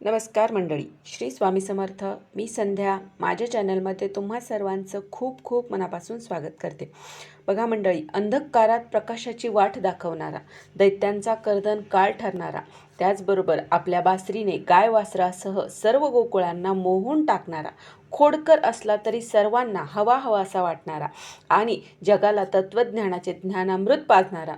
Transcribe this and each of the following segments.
नमस्कार मंडळी. श्री स्वामी समर्थ. मी संध्या. माझ्या चॅनलमध्ये तुम्हा सर्वांचं खूप खूप मनापासून स्वागत करते. बघा मंडळी अंधकारात प्रकाशाची वाट दाखवणारा दैत्यांचा कर्दन काळ ठरणारा त्याचबरोबर आपल्या बासरीने गाय वासरासह सर्व गोकुळांना मोहून टाकणारा खोडकर असला तरी सर्वांना हवा हवासा वाटणारा आणि जगाला तत्त्वज्ञानाचे ज्ञानामृत पाजणारा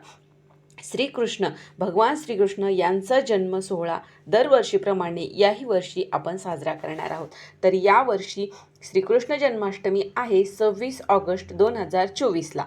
श्रीकृष्ण भगवान श्रीकृष्ण यांचा जन्म सोहळा दरवर्षीप्रमाणे याही वर्षी आपण साजरा करणार आहोत. तर यावर्षी श्रीकृष्ण जन्माष्टमी आहे सव्वीस ऑगस्ट दोन हजार चोवीसला.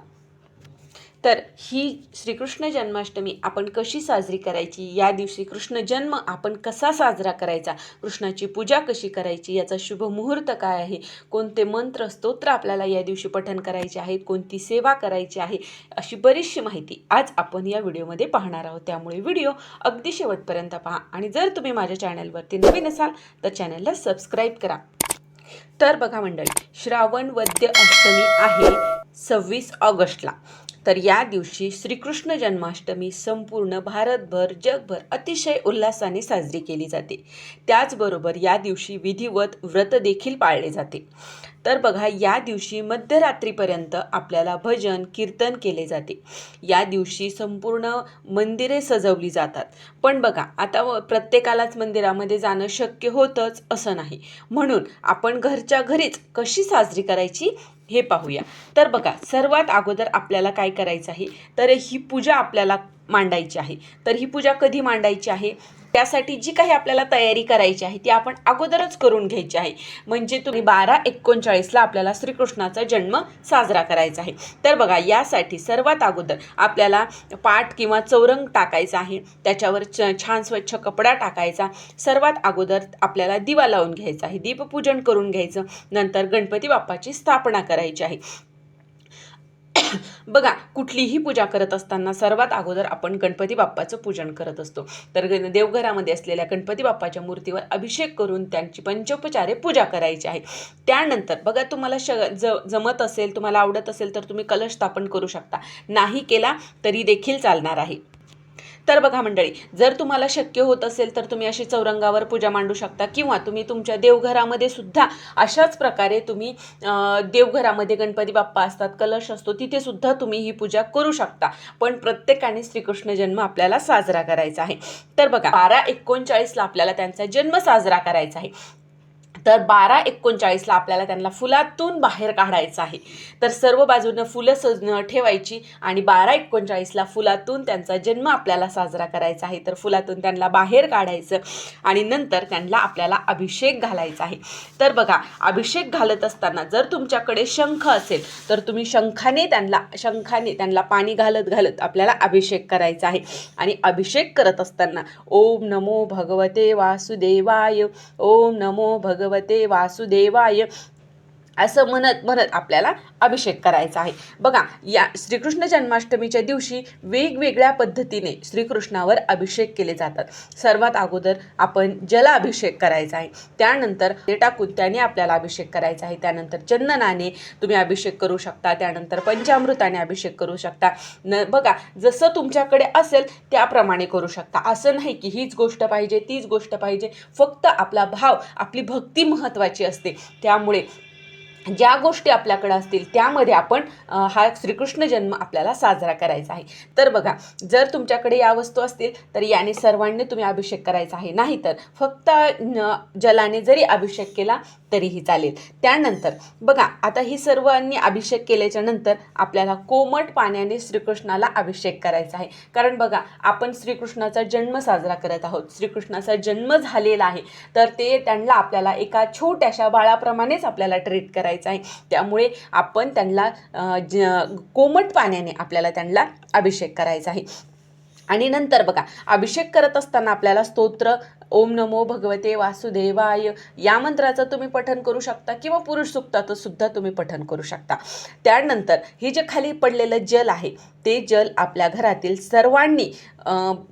तर ही श्रीकृष्ण जन्माष्टमी आपण कशी साजरी करायची? या दिवशी कृष्ण जन्म आपण कसा साजरा करायचा? कृष्णाची पूजा कशी करायची? याचा शुभ मुहूर्त काय आहे? कोणते मंत्र स्तोत्र आपल्याला या दिवशी पठण करायचे आहेत? कोणती सेवा करायची आहे? अशी बरीचशी माहिती आज आपण या व्हिडिओमध्ये पाहणार आहोत. त्यामुळे व्हिडिओ अगदी शेवटपर्यंत पहा. आणि जर तुम्ही माझ्या चॅनलवरती नवीन असाल तर चॅनलला सबस्क्राईब करा. तर बघा मंडळी श्रावण वद्य अष्टमी आहे सव्वीस ऑगस्टला. तर या दिवशी श्रीकृष्ण जन्माष्टमी संपूर्ण भारतभर जगभर अतिशय उल्हासाने साजरी केली जाते. त्याचबरोबर या दिवशी विधिवत व्रत देखील पाळले जाते. तर बघा या दिवशी मध्यरात्रीपर्यंत आपल्याला भजन कीर्तन केले जाते. या दिवशी संपूर्ण मंदिरे सजवली जातात. पण बघा आता प्रत्येकालाच मंदिरामध्ये जाणं शक्य होतंच असं नाही. म्हणून आपण घरच्या घरीच कशी साजरी करायची? हे पाहूया. तर बघा सर्वात अगोदर आपल्याला काय करायचं आहे? तर ही पूजा आपल्याला मांडायची आहे. तर ही पूजा कधी मांडायची आहे? त्यासाठी जी काही आपल्याला तयारी करायची आहे ती आपण अगोदरच करून घ्यायची आहे. म्हणजे तुम्ही बारा एकोणचाळीसला आपल्याला श्रीकृष्णाचा जन्म साजरा करायचा आहे. तर बघा यासाठी सर्वात अगोदर आपल्याला पाठ किंवा चौरंग टाकायचा आहे. त्याच्यावर छ छान स्वच्छ कपडा टाकायचा. सर्वात अगोदर आपल्याला दिवा लावून घ्यायचा आहे. दीपपूजन करून घ्यायचं. नंतर गणपती बाप्पाची स्थापना करायची आहे. बघा कुठलीही पूजा करत असताना सर्वात अगोदर आपण गणपती बाप्पाचं पूजन करत असतो. तर ग- देवघरामध्ये असलेल्या गणपती बाप्पाच्या मूर्तीवर अभिषेक करून त्यांची पंचोपचारे पूजा करायची आहे. त्यानंतर बघा तुम्हाला श ज जमत असेल तुम्हाला आवडत असेल तर तुम्ही कलश स्थापन करू शकता. नाही केला तरी देखील चालणार आहे. तर बघा मंडळी जर तुम्हाला शक्य होत असेल तर तुम्ही अशी चौरंगावर पूजा मांडू शकता किंवा तुम्ही तुमच्या देवघरामध्ये सुद्धा अशाच प्रकारे तुम्ही देवघरामध्ये गणपती बाप्पा असतात कलश असतो तिथे सुद्धा तुम्ही ही पूजा करू शकता. पण प्रत्येकाने श्रीकृष्ण जन्म आपल्याला साजरा करायचा आहे. तर बघा बारा एकोणचाळीसला आपल्याला त्यांचा जन्म साजरा करायचा आहे. तर बारा एकोणचाळीसला आपल्याला त्यांना फुलातून बाहेर काढायचं आहे. तर सर्व बाजूनं फुलं सज ठेवायची आणि बारा एकोणचाळीसला फुलातून त्यांचा जन्म आपल्याला साजरा करायचा आहे. तर फुलातून त्यांना बाहेर काढायचं आणि नंतर त्यांना आपल्याला अभिषेक घालायचा आहे. तर बघा अभिषेक घालत असताना जर तुमच्याकडे शंख असेल तर तुम्ही शंखाने त्यांना शंखाने त्यांना पाणी घालत घालत आपल्याला अभिषेक करायचा आहे. आणि अभिषेक करत असताना ओम नमो भगवते वासुदेवाय ओम नमो भगवते वासुदेवाय असं म्हणत म्हणत आपल्याला अभिषेक करायचा आहे. बघा या श्रीकृष्ण जन्माष्टमीच्या दिवशी वेगवेगळ्या पद्धतीने श्रीकृष्णावर अभिषेक केले जातात. सर्वात अगोदर आपण जलाभिषेक करायचा आहे. त्यानंतर ते टाकून त्याने आपल्याला अभिषेक करायचा आहे. त्यानंतर चंदनाने तुम्ही अभिषेक करू शकता. त्यानंतर पंचामृताने अभिषेक करू शकता. न बघा जसं तुमच्याकडे असेल त्याप्रमाणे करू शकता. असं नाही की हीच गोष्ट पाहिजे तीच गोष्ट पाहिजे. फक्त आपला भाव आपली भक्ती महत्त्वाची असते. त्यामुळे ज्या गोष्टी आपल्याकडे असतील त्यामध्ये आपण हा श्रीकृष्ण जन्म आपल्याला साजरा करायचा आहे. तर बघा जर तुमच्याकडे या वस्तू असतील तर याने सर्वांनी तुम्ही अभिषेक करायचा आहे. नाहीतर फक्त जलाने जरी अभिषेक केला तरीही चालेल. त्यानंतर बघा आता ही सर्वांनी अभिषेक केल्याच्यानंतर आपल्याला कोमट पाण्याने श्रीकृष्णाला अभिषेक करायचा आहे. कारण बघा आपण श्रीकृष्णाचा जन्म साजरा करत आहोत. श्रीकृष्णाचा जन्म झालेला आहे. तर ते त्यांना आपल्याला एका छोट्याशा बाळाप्रमाणेच आपल्याला ट्रीट करायचं आहे. त्यामुळे आपण त्यांना ज कोमट पाण्याने आपल्याला त्यांना अभिषेक करायचा आहे. आणि नंतर बघा अभिषेक करत असताना आपल्याला स्तोत्र ओम नमो भगवते वासुदेवाय या मंत्राचं तुम्ही पठन करू शकता किंवा पुरुष सुक्ताचं सुद्धा तुम्ही पठन करू शकता. त्यानंतर हे जे खाली पडलेलं जल आहे ते जल आपल्या घरातील सर्वांनी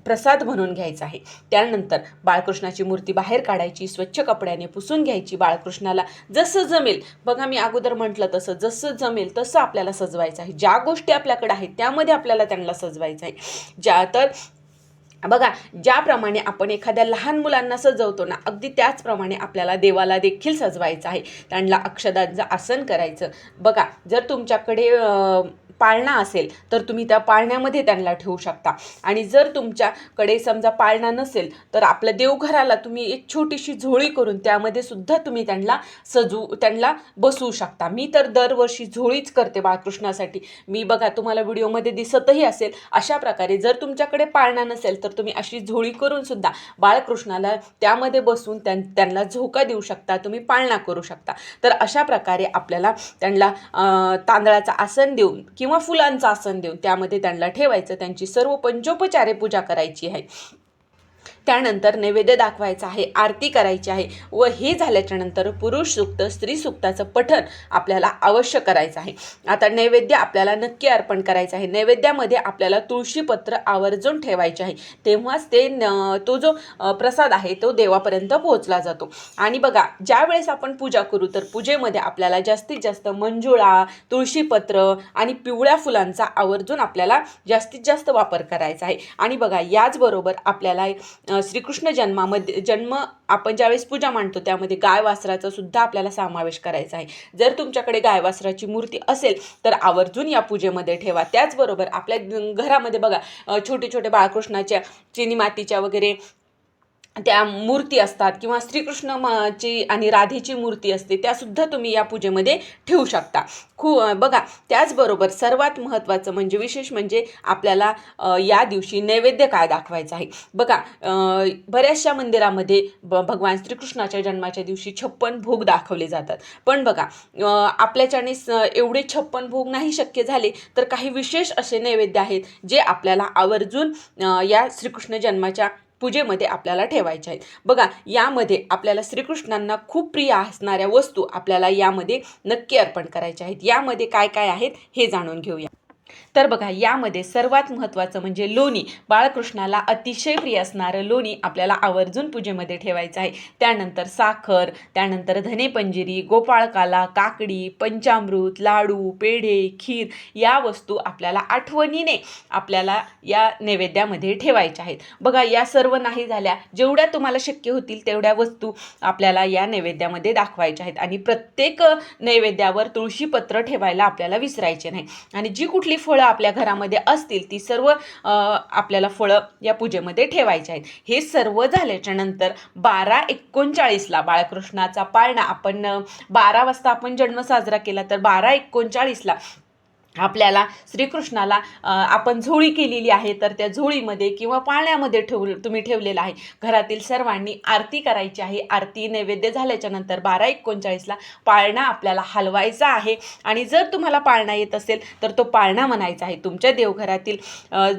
प्रसाद म्हणून घ्यायचा आहे. त्यानंतर बाळकृष्णाची मूर्ती बाहेर काढायची स्वच्छ कपड्याने पुसून घ्यायची बाळकृष्णाला. जसं जमेल बघा मी अगोदर म्हटलं तसं जसं जमेल तसं आपल्याला सजवायचं आहे. ज्या गोष्टी आपल्याकडे आहेत त्यामध्ये आपल्याला त्यांना सजवायचं आहे. ज्या तर तर बघा ज्याप्रमाणे आपण एखाद्या लहान मुलांना सजवतो ना अगदी त्याचप्रमाणे आपल्याला देवाला देखील सजवायचं आहे. त्यांना अक्षदांचं आसन करायचं. बघा जर तुमच्याकडे पाळणा असेल तर तुम्ही त्या पाळण्यामध्ये त्यांना ठेवू शकता. आणि जर तुमच्याकडे समजा पाळणा नसेल तर आपल्या देवघराला तुम्ही एक छोटीशी झोळी करून त्यामध्ये सुद्धा तुम्ही त्यांना सजू त्यांना बसवू शकता. मी तर दरवर्षी झोळीच करते बाळकृष्णासाठी. मी बघा तुम्हाला व्हिडिओमध्ये दिसतही असेल अशा प्रकारे जर तुमच्याकडे पाळणा नसेल तर तुम्ही अशी झोळी करून सुद्धा बाळकृष्णाला त्यामध्ये बसून त्यां त्यांना झोका देऊ शकता तुम्ही पाळणा करू शकता. तर अशा प्रकारे आपल्याला त्यांना तांदळाचं आसन देऊन किंवा फुलांचं आसन देऊन त्यामध्ये त्यांना ठेवायचं त्यांची सर्व पंचोपचारे पूजा करायची आहे. त्यानंतर नैवेद्य दाखवायचा आहे आरती करायची आहे व हे झाल्याच्यानंतर पुरुष सुक्त स्त्री सुक्ताचं पठण आपल्याला अवश्य करायचं आहे. आता नैवेद्य आपल्याला नक्की अर्पण करायचं आहे. नैवेद्यामध्ये आपल्याला तुळशीपत्र आवर्जून ठेवायचे आहे. तेव्हाच ते न तो जो प्रसाद आहे तो देवापर्यंत पोहोचला जातो. आणि बघा ज्या वेळेस आपण पूजा करू तर पूजेमध्ये आपल्याला जास्तीत जास्त मंजुळा तुळशीपत्र आणि पिवळ्या फुलांचा आवर्जून आपल्याला जास्तीत जास्त वापर करायचा आहे. आणि बघा याचबरोबर आपल्याला श्रीकृष्ण जन्मामध्ये जन्म आपण ज्यावेळेस पूजा मांडतो त्यामध्ये गाय वासराचा सुद्धा आपल्याला समावेश करायचा आहे. जर तुमच्याकडे गाय वासराची मूर्ती असेल तर आवर्जून या पूजेमध्ये ठेवा. त्याचबरोबर आपल्या घरामध्ये बघा छोटे छोटे बाळकृष्णाच्या चिनी मातीच्या वगैरे त्या मूर्ती असतात किंवा श्रीकृष्णची आणि राधेची मूर्ती असते त्यासुद्धा तुम्ही या पूजेमध्ये ठेवू शकता. खू बघा त्याचबरोबर सर्वात महत्त्वाचं म्हणजे विशेष म्हणजे आपल्याला या दिवशी नैवेद्य काय दाखवायचं आहे? बघा बऱ्याचशा मंदिरामध्ये ब भगवान श्रीकृष्णाच्या जन्माच्या दिवशी छप्पन भोग दाखवले जातात. पण बघा आपल्याच्याने स एवढे छप्पन भोग नाही शक्य झाले तर काही विशेष असे नैवेद्य आहेत जे आपल्याला आवर्जून या श्रीकृष्ण जन्माच्या पूजेमध्ये आपल्याला ठेवायच्या आहेत. बघा यामध्ये आपल्याला श्रीकृष्णांना खूप प्रिय असणाऱ्या वस्तू आपल्याला यामध्ये नक्की अर्पण करायच्या आहेत. यामध्ये काय काय आहेत हे जाणून घेऊया. तर बघा यामध्ये सर्वात महत्त्वाचं म्हणजे लोणी. बाळकृष्णाला अतिशय प्रिय असणारं लोणी आपल्याला आवर्जून पूजेमध्ये ठेवायचं आहे. त्यानंतर साखर त्यानंतर धनेपंजिरी गोपाळकाला काकडी पंचामृत लाडू पेढे खीर या वस्तू आपल्याला आठवणीने आपल्याला या नैवेद्यामध्ये ठेवायच्या आहेत. बघा या सर्व नाही झाल्या. जेवढ्या तुम्हाला शक्य होतील तेवढ्या वस्तू आपल्याला या नैवेद्यामध्ये दाखवायच्या आहेत. आणि प्रत्येक नैवेद्यावर तुळशीपत्र ठेवायला आपल्याला विसरायचे नाही. आणि जी कुठली फळं आपल्या घरामध्ये असतील ती सर्व आपल्याला फळं या पूजेमध्ये ठेवायची आहेत. हे सर्व झाल्याच्यानंतर बारा एकोणचाळीसला बाळकृष्णाचा पाळणा. आपण बारा वाजता आपण जन्म साजरा केला तर बारा एकोणचाळीसला आपल्याला श्रीकृष्णाला आपण झोळी केलेली आहे तर त्या झोळीमध्ये किंवा पाळण्यामध्ये ठेव तुम्ही ठेवलेलं आहे. घरातील सर्वांनी आरती करायची आहे. आरती नैवेद्य झाल्याच्यानंतर बारा एकोणचाळीसला पाळणा आपल्याला हलवायचा आहे. आणि जर तुम्हाला पाळणा येत असेल तर तो पाळणा म्हणायचा आहे तुमच्या देवघरातील.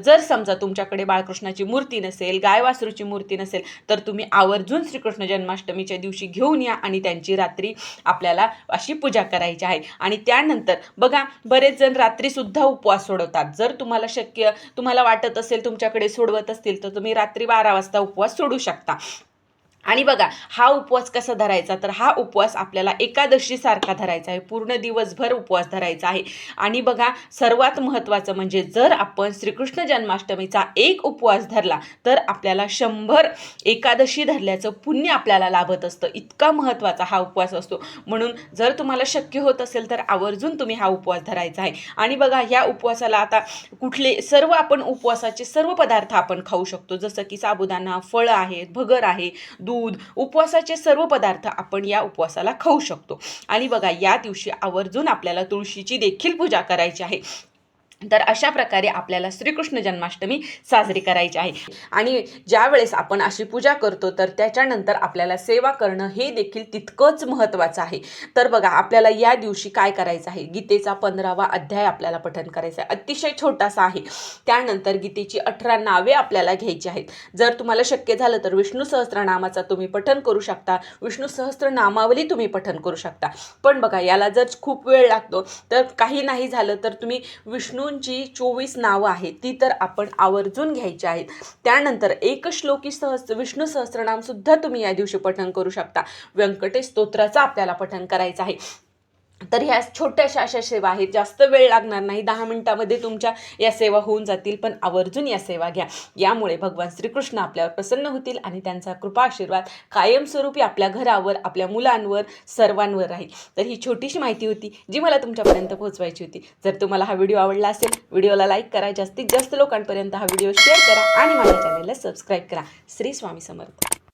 जर समजा तुमच्याकडे बाळकृष्णाची मूर्ती नसेल गाय वासरूची मूर्ती नसेल तर तुम्ही आवर्जून श्रीकृष्ण जन्माष्टमीच्या दिवशी घेऊन या आणि त्यांची रात्री आपल्याला अशी पूजा करायची आहे. आणि त्यानंतर बघा बरेच जण रात्री सुद्धा उपवास सोडवतात. जर तुम्हाला शक्य तुम्हाला वाटत असेल तुमच्याकडे सोडवत असतील तर तुम्ही रात्री बारा वाजता उपवास सोडू शकता. आणि बघा हा उपवास कसा धरायचा? तर हा उपवास आपल्याला एकादशीसारखा धरायचा आहे. पूर्ण दिवसभर उपवास धरायचा आहे. आणि बघा सर्वात महत्त्वाचं म्हणजे जर आपण श्रीकृष्ण जन्माष्टमीचा एक उपवास धरला तर आपल्याला शंभर एकादशी धरल्याचं पुण्य आपल्याला लाभत असतं. इतका महत्त्वाचा हा उपवास असतो. म्हणून जर तुम्हाला शक्य होत असेल तर आवर्जून तुम्ही हा उपवास धरायचा आहे. आणि बघा ह्या उपवासाला आता कुठले सर्व आपण उपवासाचे सर्व पदार्थ आपण खाऊ शकतो. जसं की साबुदाणा फळं आहेत भगर आहे दूध दूध उपवासाचे सर्व पदार्थ आपण या उपवासाला खाऊ शकतो. आणि बघा या दिवशी आवर्जून आपल्याला तुळशीची देखील पूजा करायची आहे. तर अशा प्रकारे आपल्याला श्रीकृष्ण जन्माष्टमी साजरी करायची आहे. आणि ज्यावेळेस आपण अशी पूजा करतो तर त्याच्यानंतर आपल्याला सेवा करणं हे देखील तितकंच महत्त्वाचं आहे. तर बघा आपल्याला या दिवशी काय करायचं आहे? गीतेचा पंधरावा अध्याय आपल्याला पठन करायचा आहे. अतिशय छोटासा आहे. त्यानंतर गीतेची अठरा नावे आपल्याला घ्यायची आहेत. जर तुम्हाला शक्य झालं तर विष्णू सहस्त्रनामाचा तुम्ही पठन करू शकता. विष्णू सहस्त्रनामावली तुम्ही पठन करू शकता. पण बघा याला जर खूप वेळ लागतो तर काही नाही झालं तर तुम्ही विष्णू जी चोवीस नावं आहेत ती तर आपण आवर्जून घ्यायची आहेत. त्यानंतर एक श्लोकी सहस्त्र विष्णू सहस्त्रनाम सुद्धा तुम्ही या दिवशी पठन करू शकता. व्यंकटेश स्तोत्राचं आपल्याला पठन करायचं आहे. तर ह्या छोट्याशा अशा सेवा आहेत. जास्त वेळ लागणार नाही. दहा मिनटामध्ये तुमच्या या सेवा होऊन जातील. पण आवर्जून या सेवा घ्या. यामुळे भगवान श्रीकृष्ण आपल्यावर प्रसन्न होतील आणि त्यांचा कृपा आशीर्वाद कायमस्वरूपी आपल्या घरावर आपल्या मुलांवर सर्वांवर राहील. तर ही छोटीशी माहिती होती जी मला तुमच्यापर्यंत पोहोचवायची होती. जर तुम्हाला हा व्हिडिओ आवडला असेल व्हिडिओला लाईक करा. जास्तीत जास्त लोकांपर्यंत हा व्हिडिओ शेअर करा आणि माझ्या चॅनलला सबस्क्राईब करा. श्री स्वामी समर्थ.